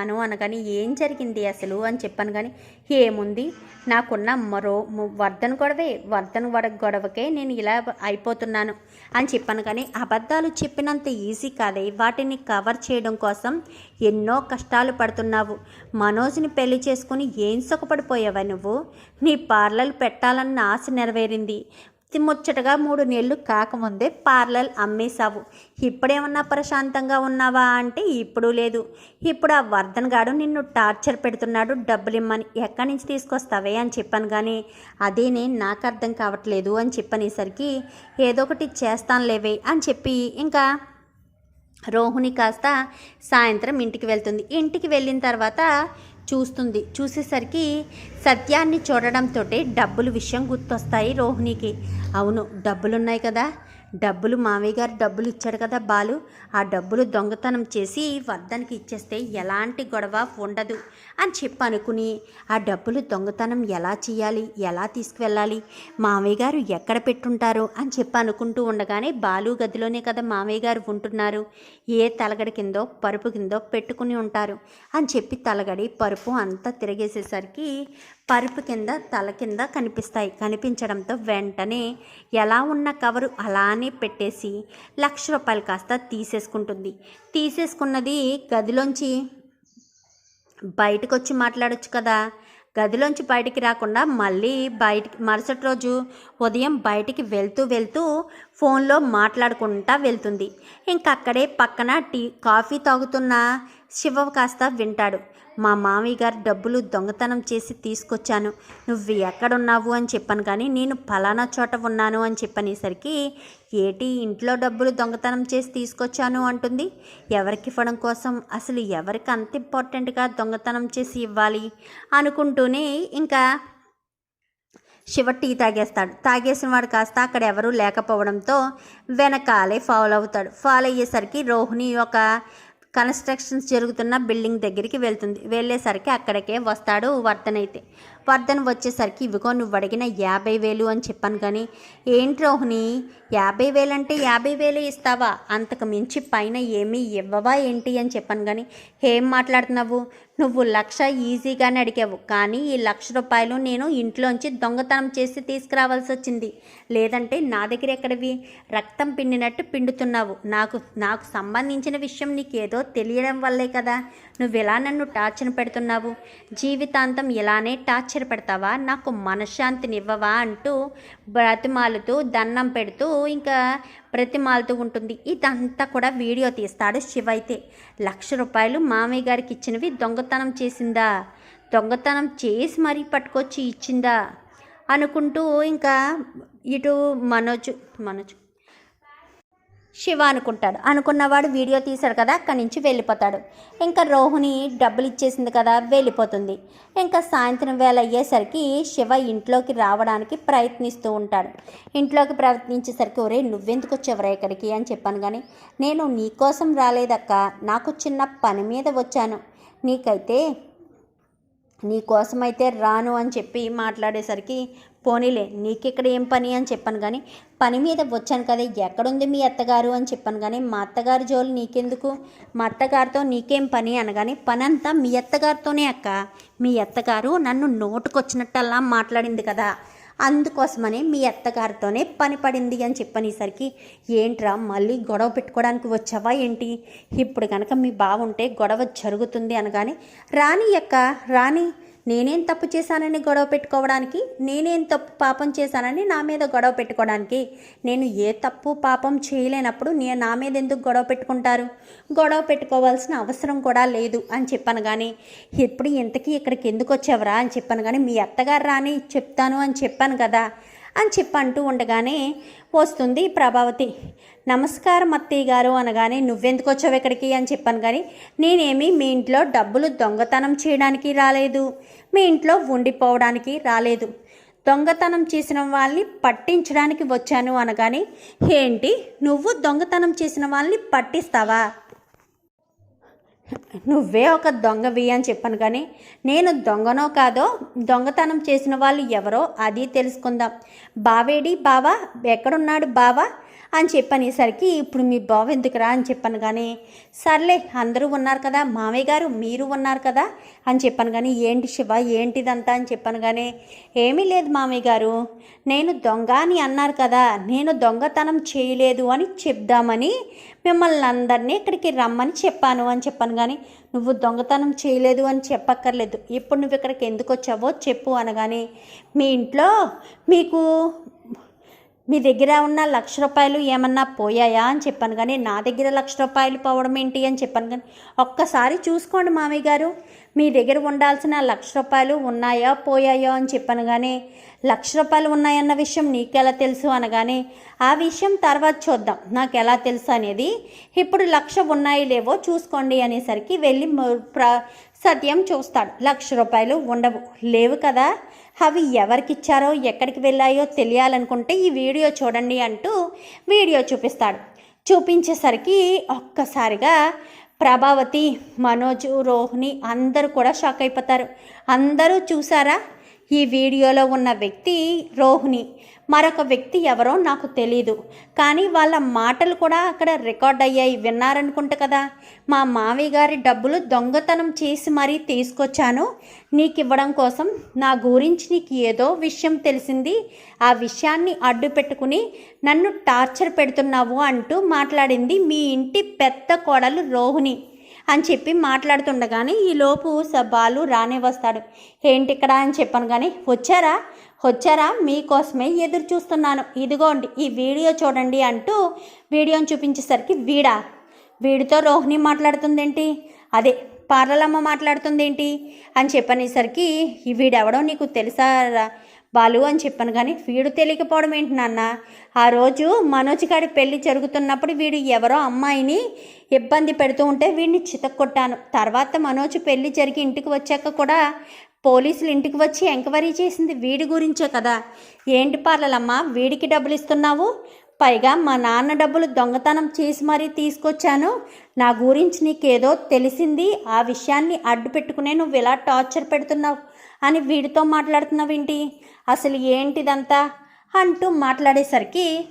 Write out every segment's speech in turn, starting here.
అను అనగాని ఏం జరిగింది అసలు అని చెప్పాను కానీ ఏముంది? నాకున్న మరో వర్ధన గొడవే వర్ధన గొడవకే నేను ఇలా అయిపోతున్నాను అని చెప్పాను కానీ అబద్ధాలు చెప్పినంత ఈజీ కాదే. వాటిని కవర్ చేయడం కోసం ఎన్నో కష్టాలు పడుతున్నావు. మనోజ్ని పెళ్ళి చేసుకుని ఏం సుఖపడిపోయావా నువ్వు? నీ పార్లర్ పెట్టాలన్న ఆశ నెరవేరింది. ముచ్చటగా మూడు నెలలు కాకముందే పార్లర్ అమ్మేశావు. ఇప్పుడేమన్నా ప్రశాంతంగా ఉన్నావా అంటే ఇప్పుడు లేదు. ఇప్పుడు ఆ వర్ధన్ గాడు నిన్ను టార్చర్ పెడుతున్నాడు డబ్బులు ఇమ్మని ఎక్కడి నుంచి తీసుకొస్తావే అని చెప్పాను కానీ అదేనే నాకు అర్థం కావట్లేదు అని చెప్పనేసరికి ఏదో ఒకటి చేస్తానులేవే అని చెప్పి ఇంకా రోహిణి కాస్త సాయంత్రం ఇంటికి వెళ్తుంది. ఇంటికి వెళ్ళిన తర్వాత చూస్తుంది. చూసేసరికి సత్యాన్ని చూడడంతో డబ్బులు విషయం గుర్తొస్తాయి రోహిణికి. అవును డబ్బులున్నాయి కదా. డబ్బులు మామయ్య గారు డబ్బులు ఇచ్చాడు కదా బాలు. ఆ డబ్బులు దొంగతనం చేసి వర్ధన్కి ఇచ్చేస్తే ఎలాంటి గొడవ ఉండదు అని చెప్పి అనుకుని ఆ డబ్బులు దొంగతనం ఎలా చేయాలి ఎలా తీసుకువెళ్ళాలి మామయ్య గారు ఎక్కడ పెట్టుంటారు అని చెప్పి అనుకుంటూ ఉండగానే బాలు గదిలోనే కదా మామయ్య గారు ఉంటున్నారు. ఏ తలగడ కిందో పరుపు కిందో పెట్టుకుని ఉంటారు అని చెప్పి తలగడి పరుపు అంతా తిరిగేసేసరికి పరుపు కింద తల కింద కనిపిస్తాయి. కనిపించడంతో వెంటనే ఎలా ఉన్న కవరు అలానే పెట్టేసి లక్ష రూపాయలు కాస్త తీసేసుకుంటుంది. తీసేసుకున్నది గదిలోంచి బయటకు వచ్చి మాట్లాడొచ్చు కదా. గదిలోంచి బయటికి రాకుండా మళ్ళీ బయటికి మరుసటి రోజు ఉదయం బయటికి వెళ్తూ వెళ్తూ ఫోన్లో మాట్లాడుకుంటా వెళ్తుంది. ఇంకక్కడే పక్కన టీ కాఫీ తాగుతున్న శివ కాస్త వింటాడు. మా మామయ్య గారు డబ్బులు దొంగతనం చేసి తీసుకొచ్చాను. నువ్వు ఎక్కడున్నావు అని చెప్పాను కానీ నేను ఫలానా చోట ఉన్నాను అని చెప్పనేసరికి ఏటి ఇంట్లో డబ్బులు దొంగతనం చేసి తీసుకొచ్చాను అంటుంది. ఎవరికి ఇవ్వడం కోసం? అసలు ఎవరికి అంత ఇంపార్టెంట్గా దొంగతనం చేసి ఇవ్వాలి? అనుకుంటూనే ఇంకా శివ టీ తాగేస్తాడు. తాగేసిన వాడు కాస్త అక్కడ ఎవరూ లేకపోవడంతో వెనకాలే ఫాలో అవుతాడు. ఫాలో అయ్యేసరికి రోహిణి ఒక కన్స్ట్రక్షన్స్ జరుగుతున్న బిల్డింగ్ దగ్గరికి వెళ్తుంది. వెళ్ళేసరికి అక్కడికే వస్తాడు వర్తనైతే వర్ధన్ వచ్చేసరికి ఇవిగో నువ్వు అడిగిన యాభై వేలు అని చెప్పాను కానీ ఏంటి రోహిణి? యాభై వేలు అంటే యాభై వేలే ఇస్తావా? అంతకు మించి పైన ఏమీ ఇవ్వవా ఏంటి అని చెప్పాను కానీ ఏం మాట్లాడుతున్నావు? నువ్వు లక్ష ఈజీగానే అడిగావు. కానీ ఈ లక్ష రూపాయలు నేను ఇంట్లోంచి దొంగతనం చేసి తీసుకురావాల్సి వచ్చింది. లేదంటే నా దగ్గర ఎక్కడివి? రక్తం పిండినట్టు పిండుతున్నావు. నాకు నాకు సంబంధించిన విషయం నీకు ఏదో తెలియడం వల్లే కదా. నువ్వు నన్ను టార్చర్ పెడుతున్నావు? జీవితాంతం ఇలానే టార్చర్ పెడతావా? నాకు మనశ్శాంతినివ్వవా అంటూ బ్రతిమాలుతూ దండం పెడుతూ ఇంకా బ్రతిమాలుతూ ఉంటుంది. ఇదంతా కూడా వీడియో తీస్తాడు శివ అయితే. లక్ష రూపాయలు మామయ్య గారికి ఇచ్చినవి దొంగతనం చేసిందా? దొంగతనం చేసి మరీ పట్టుకొచ్చి ఇచ్చిందా? అనుకుంటూ ఇంకా ఇటు మనోజ్ మనోజ్. శివ అనుకుంటాడు. అనుకున్నవాడు వీడియో తీశాడు కదా అక్కడి నుంచి వెళ్ళిపోతాడు. ఇంకా రోహిణి డబ్బులు ఇచ్చేసింది కదా వెళ్ళిపోతుంది. ఇంకా సాయంత్రం వేళ అయ్యేసరికి శివ ఇంట్లోకి రావడానికి ప్రయత్నిస్తూ ఉంటాడు. ఇంట్లోకి ప్రయత్నించేసరికి ఒరే నువ్వెందుకు వచ్చావురా ఇక్కడికి? అని చెప్పాను కానీ నేను నీకోసం రాలేదక్క. నాకు చిన్న పని మీద వచ్చాను. నీకైతే నీకోసమైతే రాను అని చెప్పి మాట్లాడేసరికి పోనీలే నీకిక్కడ ఏం పని అని చెప్పాను కానీ పని మీద వచ్చాను కదా ఎక్కడుంది మీ అత్తగారు అని చెప్పాను కానీ మా అత్తగారి జోలు నీకెందుకు? మా అత్తగారితో నీకేం పని అనగానే పని అంతా మీ అత్తగారితోనే అక్క. మీ అత్తగారు నన్ను నోటుకొచ్చినట్టల్లా మాట్లాడింది కదా. అందుకోసమని మీ అత్తగారితోనే పని పడింది అని చెప్పనేసరికి ఏంట్రా మళ్ళీ గొడవ పెట్టుకోవడానికి వచ్చావా ఏంటి? ఇప్పుడు కనుక మీ బాగుంటే గొడవ జరుగుతుంది అనగానే రాని అక్క రాని నేనేం తప్పు చేశానని గొడవ పెట్టుకోవడానికి నేనేం తప్పు పాపం చేశానని నా మీద గొడవ పెట్టుకోవడానికి నేను ఏ తప్పు పాపం చేయలేనప్పుడు నే నా మీద ఎందుకు గొడవ పెట్టుకుంటారు? గొడవ పెట్టుకోవాల్సిన అవసరం కూడా లేదు అని చెప్పాను కానీ ఎప్పుడు ఇంతకీ ఇక్కడికి ఎందుకు వచ్చావరా అని చెప్పాను కానీ మీ అత్తగారు రాని చెప్తాను అని చెప్పాను కదా అని చెప్పి అంటూ ఉండగానే వస్తుంది ప్రభావతి నమస్కారం అత్తయ్య గారు అనగానే నువ్వెందుకు వచ్చావు ఇక్కడికి? అని చెప్పాను కానీ నేనేమి మీ ఇంట్లో డబ్బులు దొంగతనం చేయడానికి రాలేదు. మీ ఇంట్లో ఉండిపోవడానికి రాలేదు. దొంగతనం చేసిన వాళ్ళని పట్టించడానికి వచ్చాను అనగానే ఏంటి? నువ్వు దొంగతనం చేసిన వాళ్ళని పట్టిస్తావా? నువ్వే ఒక దొంగవి అని చెప్పాను కానీ నేను దొంగనో కాదో దొంగతనం చేసిన వాళ్ళు ఎవరో అది తెలుసుకుందాం. బావేడి బావా ఎక్కడున్నాడు బావా? అని చెప్పనేసరికి ఇప్పుడు మీ బావ ఎందుకురా? అని చెప్పాను కానీ సర్లే అందరూ ఉన్నారు కదా మామయ్య గారు మీరు ఉన్నారు కదా అని చెప్పాను కానీ ఏంటి శివ ఏంటిదంతా? అని చెప్పాను కానీ ఏమీ లేదు మామయ్య గారు నేను దొంగ అని అన్నారు కదా నేను దొంగతనం చేయలేదు అని చెప్దామని మిమ్మల్ని అందరినీ ఇక్కడికి రమ్మని చెప్పాను అని చెప్పాను కానీ నువ్వు దొంగతనం చేయలేదు అని చెప్పక్కర్లేదు. ఇప్పుడు నువ్వు ఇక్కడికి ఎందుకు వచ్చావో చెప్పు అనగానే మీ ఇంట్లో మీకు మీ దగ్గర ఉన్న లక్ష రూపాయలు ఏమన్నా పోయాయా అని చెప్పాను కానీ నా దగ్గర లక్ష రూపాయలు పోవడం ఏంటి అని చెప్పాను కానీ ఒక్కసారి చూసుకోండి మామయ్య గారు. మీ దగ్గర ఉండాల్సిన లక్ష రూపాయలు ఉన్నాయా పోయాయో అని చెప్పాను కానీ లక్ష రూపాయలు ఉన్నాయన్న విషయం నీకెలా తెలుసు అనగానే ఆ విషయం తర్వాత చూద్దాం. నాకు ఎలా తెలుసు అనేది ఇప్పుడు లక్ష ఉన్నాయి లేవో చూసుకోండి అనేసరికి వెళ్ళి ప్ర సత్యం చూస్తాడు. లక్ష రూపాయలు ఉండవు. లేవు కదా? అవి ఎవరికిచ్చారో ఎక్కడికి వెళ్ళాయో తెలియాలనుకుంటే ఈ వీడియో చూడండి అంటూ వీడియో చూపిస్తాడు. చూపించేసరికి ఒక్కసారిగా ప్రభావతి మనోజ్ రోహిణి అందరూ కూడా షాక్ అయిపోతారు. అందరూ చూసారా? ఈ వీడియోలో ఉన్న వ్యక్తి రోహిణి. మరొక వ్యక్తి ఎవరో నాకు తెలీదు. కానీ వాళ్ళ మాటలు కూడా అక్కడ రికార్డ్ అయ్యాయి. విన్నారనుకుంటా కదా. మా మావయ్య గారి డబ్బులు దొంగతనం చేసి మరీ తీసుకొచ్చాను. నీకు ఇవ్వడం కోసం నా గురించి నీకు ఏదో విషయం తెలిసింది. ఆ విషయాన్ని అడ్డు పెట్టుకుని నన్ను టార్చర్ పెడుతున్నావు అంటూ మాట్లాడింది మీ ఇంటి పెద్ద కోడలు రోహిణి. అని చెప్పి మాట్లాడుతుండగానే ఈలోపు స బాలు రానే వస్తాడు. ఏంటి ఇక్కడ? అని చెప్పాను కానీ వచ్చారా? వచ్చారా? మీకోసమే ఎదురు చూస్తున్నాను. ఇదిగోండి ఈ వీడియో చూడండి అంటూ వీడియోని చూపించేసరికి వీడా? వీడితో రోహిణి మాట్లాడుతుందేంటి? అదే పార్లలమ్మ మాట్లాడుతుందేంటి? అని చెప్పనేసరికి ఈ వీడెవడో నీకు తెలుసా రా- బాలు అని చెప్పాను కానీ వీడు తెలియకపోవడం ఏంటి నాన్న? ఆ రోజు మనోజ్ గారి పెళ్ళి జరుగుతున్నప్పుడు వీడు ఎవరో అమ్మాయిని ఇబ్బంది పెడుతూ ఉంటే వీడిని చితక్కొట్టాను. తర్వాత మనోజ్ పెళ్ళి జరిగి ఇంటికి వచ్చాక కూడా పోలీసులు ఇంటికి వచ్చి ఎంక్వైరీ చేసింది వీడి గురించే కదా. ఏంటి పార్లలమ్మ వీడికి డబ్బులు ఇస్తున్నావు? పైగా మా నాన్న డబ్బులు దొంగతనం చేసి మరీ తీసుకొచ్చాను. నా గురించి నీకేదో తెలిసింది. ఆ విషయాన్ని అడ్డు పెట్టుకునే నువ్వు ఇలా టార్చర్ పెడుతున్నావు. అని వీడితో మాట్లాడుతున్నావేంటి? అసలు ఏంటిదంతా? అంటూ మాట్లాడేసరికి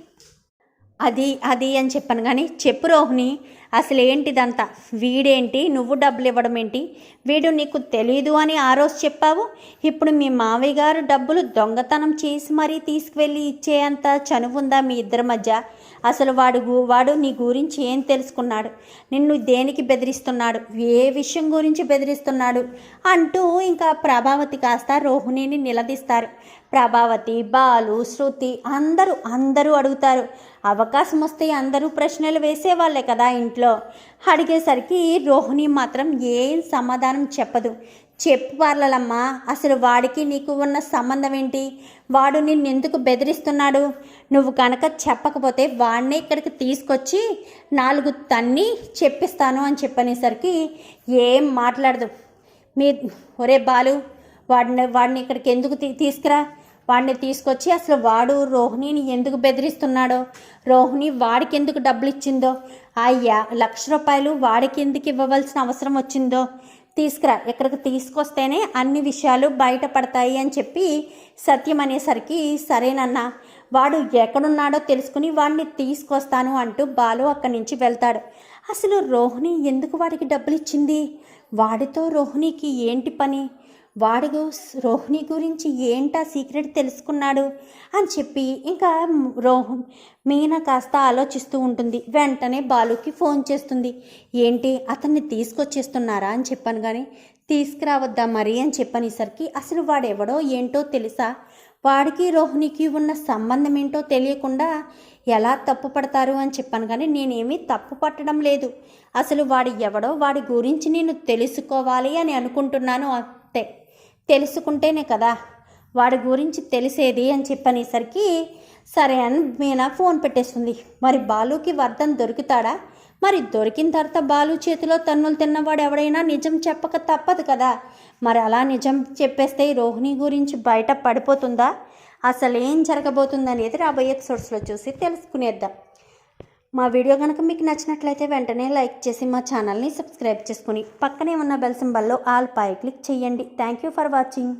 అది అది అని చెప్పాను. కానీ చెప్పు రోహిణి అసలు ఏంటిదంతా? వీడేంటి? నువ్వు డబ్బులు ఇవ్వడం ఏంటి? వీడు నీకు తెలీదు అని ఆ రోజు చెప్పావు? ఇప్పుడు మీ మావయ్య గారు డబ్బులు దొంగతనం చేసి మరీ తీసుకువెళ్ళి ఇచ్చేంత చనువుందా మీ ఇద్దరి మధ్య? అసలు వాడు గు- వాడు నీ గురించి ఏం తెలుసుకున్నాడు? నిన్ను దేనికి బెదిరిస్తున్నాడు? ఏ విషయం గురించి బెదిరిస్తున్నాడు? అంటూ ఇంకా ప్రభావతి కాస్త రోహిణిని నిలదీస్తారు. ప్రభావతి బాలు శృతి అందరూ అందరూ అడుగుతారు. అవకాశం వస్తే అందరూ ప్రశ్నలు వేసేవాళ్ళే కదా ఇంట్లో. అడిగేసరికి రోహిణి మాత్రం ఏం సమాధానం చెప్పదు. చెప్పు పార్లలమ్మా అసలు వాడికి నీకు ఉన్న సంబంధం ఏంటి వాడు నిన్నెందుకు బెదిరిస్తున్నాడు? నువ్వు కనుక చెప్పకపోతే వాడినే ఇక్కడికి తీసుకొచ్చి నాలుగు తన్ని చెప్పిస్తాను అని చెప్పనేసరికి ఏం మాట్లాడదు. మీ ఒరే బాలు వాడిని వాడిని ఇక్కడికి ఎందుకు తీ- తీసుకురా? వాడిని తీసుకొచ్చి అసలు వాడు రోహిణిని ఎందుకు బెదిరిస్తున్నాడో? రోహిణి వాడికి ఎందుకు డబ్బులు ఇచ్చిందో ఆ యా లక్ష రూపాయలు వాడికి ఎందుకు ఇవ్వవలసిన అవసరం వచ్చిందో? తీసుకురా ఇక్కడికి తీసుకొస్తేనే అన్ని విషయాలు బయటపడతాయి అని చెప్పి సత్యం అనేసరికి సరేనన్నా వాడు ఎక్కడున్నాడో తెలుసుకుని వాడిని తీసుకొస్తాను అంటూ బాలు అక్కడి నుంచి వెళ్తాడు. అసలు రోహిణి ఎందుకు వాడికి డబ్బులు ఇచ్చింది వాడితో రోహిణికి ఏంటి పని? వాడు రోహిణి గురించి ఏంటా సీక్రెట్ తెలుసుకున్నాడు అని చెప్పి ఇంకా రోహ మీనా కాస్త ఆలోచిస్తూ ఉంటుంది. వెంటనే బాలుకి ఫోన్ చేస్తుంది. ఏంటి అతన్ని తీసుకొచ్చేస్తున్నారా అని చెప్పాను కానీ తీసుకురావద్దా మరి అని చెప్పనేసరికి అసలు వాడెవడో ఏంటో తెలుసా? వాడికి రోహిణికి ఉన్న సంబంధం ఏంటో తెలియకుండా ఎలా తప్పు పడతారు అని చెప్పాను కానీ నేనేమీ తప్పు పట్టడం లేదు. అసలు వాడు ఎవడో వాడి గురించి నేను తెలుసుకోవాలి అని అనుకుంటున్నాను అంతే తెలుసుకుంటేనే కదా. వాడి గురించి తెలిసేది అని చెప్పనేసరికి సరే అని మీనా ఫోన్ పెట్టేస్తుంది. మరి బాలుకి వర్ధన్ దొరుకుతాడా? మరి దొరికిన తర్వాత బాలు చేతిలో తన్నులు తిన్నవాడు ఎవడైనా నిజం చెప్పక తప్పదు కదా. మరి అలా నిజం చెప్పేస్తే రోహిణి గురించి బయట పడిపోతుందా? అసలు ఏం జరగబోతుందనేది రాబోయే ఎపిసోడ్స్లో చూసి తెలుసుకునేద్దాం. మా వీడియో కనుక మీకు నచ్చినట్లయితే వెంటనే లైక్ చేసి మా ఛానల్ని సబ్స్క్రైబ్ చేసుకుని పక్కనే ఉన్న బెల్ సింబల్లో ఆల్ పై క్లిక్ చేయండి. Thank you for watching